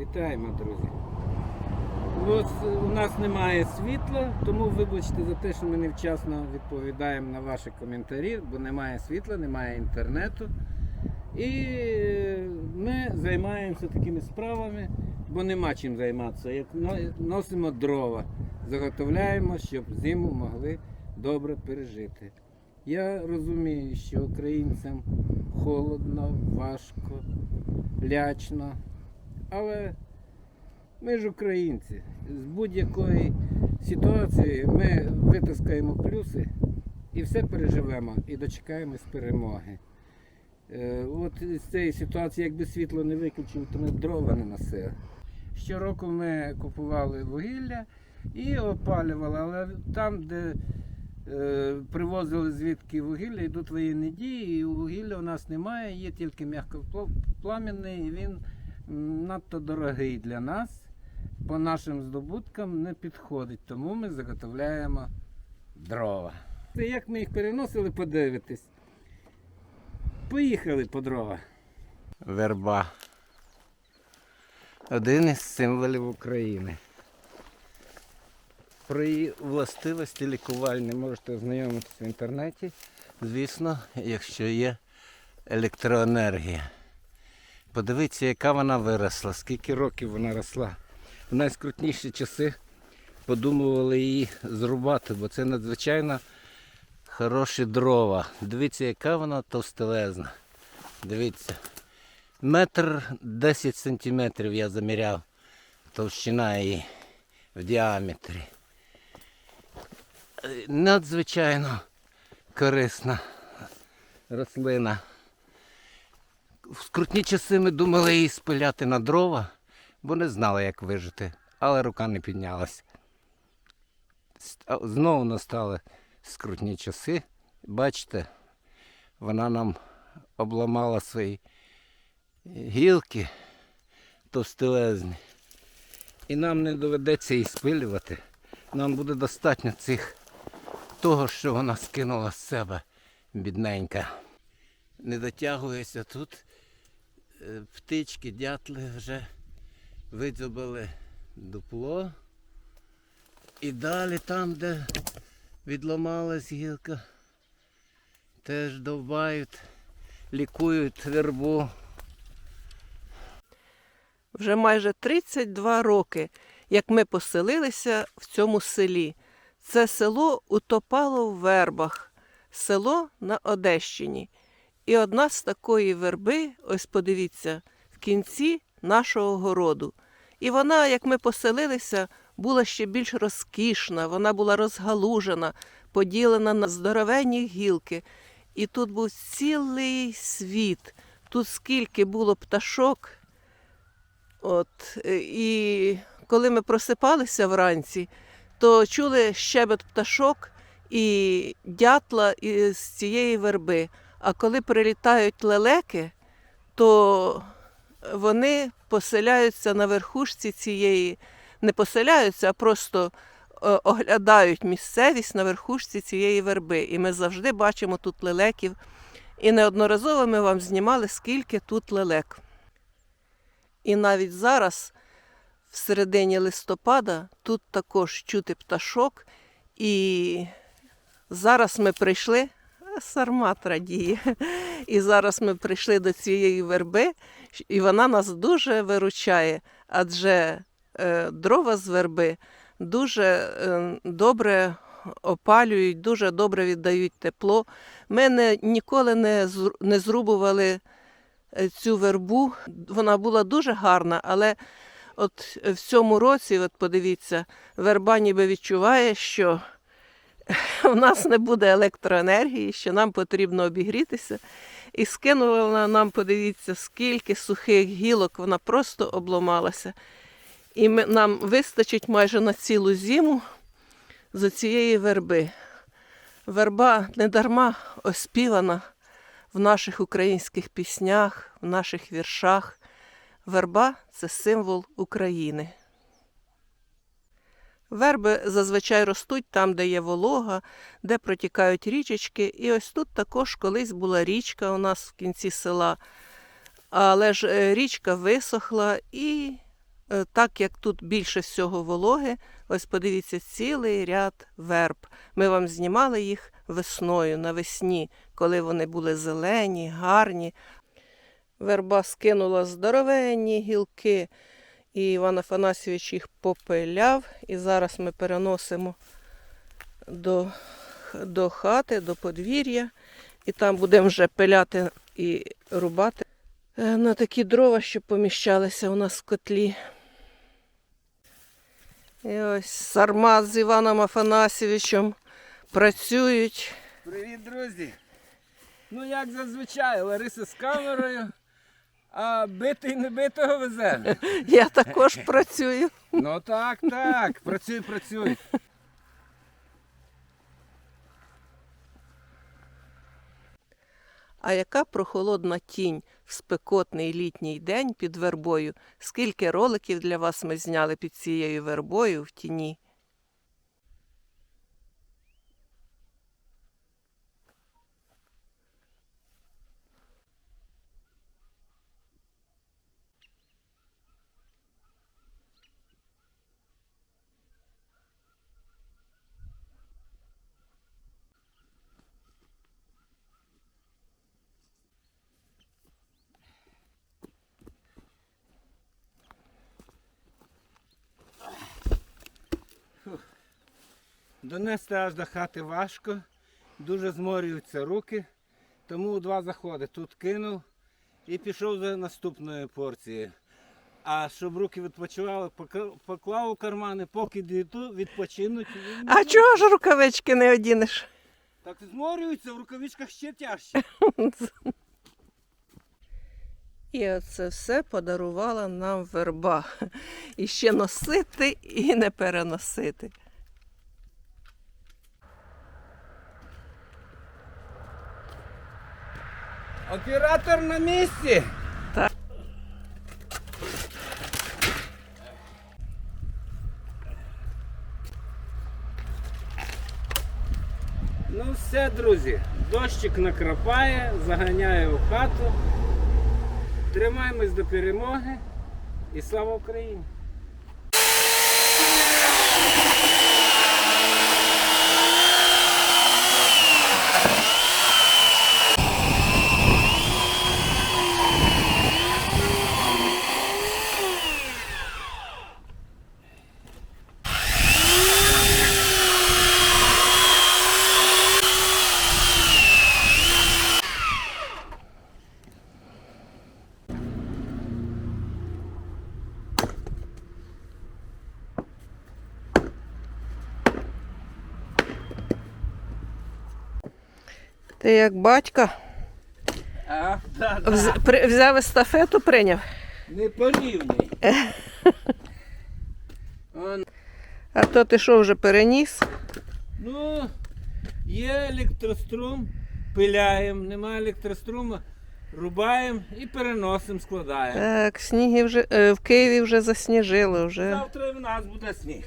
Вітаємо, друзі. У нас немає світла, тому вибачте за те, що ми невчасно відповідаємо на ваші коментарі, бо немає світла, немає інтернету. І е, ми займаємося такими справами, бо нема чим займатися. Як носимо дрова, заготовляємо, щоб зиму могли добре пережити. Я розумію, що українцям холодно, важко, лячно, але ми ж українці. З будь-якої ситуації ми витискаємо плюси і все переживемо і дочекаємось перемоги. Е, От з цієї ситуації, якби світло не виключили, то ми дрова не носили. Щороку ми купували вугілля і опалювали, але там, де е, привозили звідки вугілля, йдуть воєнні дії, і вугілля у нас немає, є тільки м'якопламінний, і він надто дорогий для нас. По нашим здобуткам не підходить, тому ми заготовляємо дрова. Це як ми їх переносили, подивитись. Поїхали по дрова. Верба. Один із символів України. Про її властивості лікувальні можете ознайомитися в інтернеті. Звісно, якщо є електроенергія. Подивіться, яка вона виросла, скільки років вона росла. В найскрутніші часи подумували її зрубати, бо це надзвичайно хороші дрова. Дивіться, яка вона товстелезна. Дивіться. Метр 10 сантиметрів я заміряв. Товщина її в діаметрі. Е, Надзвичайно корисна рослина. В скрутні часи ми думали її спиляти на дрова, бо не знали, як вижити, але рука не піднялась. Знову настали скрутні часи. Бачите, вона нам обламала свої гілки товстелезні. І нам не доведеться її спилювати. Нам буде достатньо цих того, що вона скинула з себе, бідненька. Не дотягується тут. Е, Птички, дятли вже видзубили дупло. І далі там, де відламалась гілка, теж довбають, лікують вербу. Вже майже 32 роки, як ми поселилися в цьому селі. Це село утопало в вербах, село на Одещині. І одна з такої верби, ось подивіться, в кінці нашого городу. І вона, як ми поселилися, була ще більш розкішна, вона була розгалужена, поділена на здоровенні гілки. І тут був цілий світ. Тут скільки було пташок, От, і коли ми просипалися вранці, то чули щебет пташок і дятла із цієї верби. А коли прилітають лелеки, то вони поселяються на верхушці цієї, не поселяються, а просто е, оглядають місцевість на верхушці цієї верби. І ми завжди бачимо тут лелеків. І неодноразово ми вам знімали, скільки тут лелек. І навіть зараз, в середині листопада, тут також чути пташок. І зараз ми прийшли, сармат радіє. І зараз ми прийшли до цієї верби, і вона нас дуже виручає, адже е, дрова з верби дуже е, добре опалюють, дуже добре віддають тепло. Ми не, ніколи не, не зрубували е, цю вербу. Вона була дуже гарна, але от в цьому році, от подивіться, верба ніби відчуває, що у нас не буде електроенергії, що нам потрібно обігрітися. І скинула нам, подивіться, скільки сухих гілок, вона просто обламалася. І ми, нам вистачить майже на цілу зиму з цієї верби. Верба недарма оспівана в наших українських піснях, в наших віршах. Верба це символ України. Верби зазвичай ростуть там, де є волога, де протікають річечки. І ось тут також колись була річка у нас в кінці села. Але ж е, річка висохла і е, так як тут більше всього вологи, ось подивіться, цілий ряд верб. Ми вам знімали їх весною, навесні, коли вони були зелені, гарні. Верба скинула здоровенні гілки, і Іван Афанасьович їх попиляв. І зараз ми переносимо до, до хати, до подвір'я. І там будемо вже пиляти і рубати е, на такі дрова, щоб поміщалися у нас в котлі. І ось Сармат з Іваном Афанасьовичем працюють. Привіт, друзі! Ну, як зазвичай, Лариса з камерою, а битий не битого везе. Я також працюю. Ну так, так, працюй, працюй. А яка прохолодна тінь в спекотний літній день під вербою? Скільки роликів для вас ми зняли під цією вербою в тіні? Донести аж до хати важко, дуже зморюються руки, тому у два заходи. Тут кинув і пішов за наступною порцією. А щоб руки відпочивали, поклав у кармани, поки дійду, відпочинуть. А чого ж рукавички не одінеш? Так зморюються, в рукавичках ще тяжче. І оце все подарувала нам верба. І ще носити і не переносити. Оператор на місці. Так. Ну все, друзі, дощик накрапає, заганяє у хату. Тримаємось до перемоги і слава Україні! Ти як батька А, да, вз- при- взяв естафету, прийняв. Не порівняй. А то ти що вже переніс? ну, є електрострум, пиляємо, немає електроструму, рубаємо і переносимо, складаємо. Так, сніги вже е, в Києві вже засніжило. Вже. Завтра в нас буде сніг.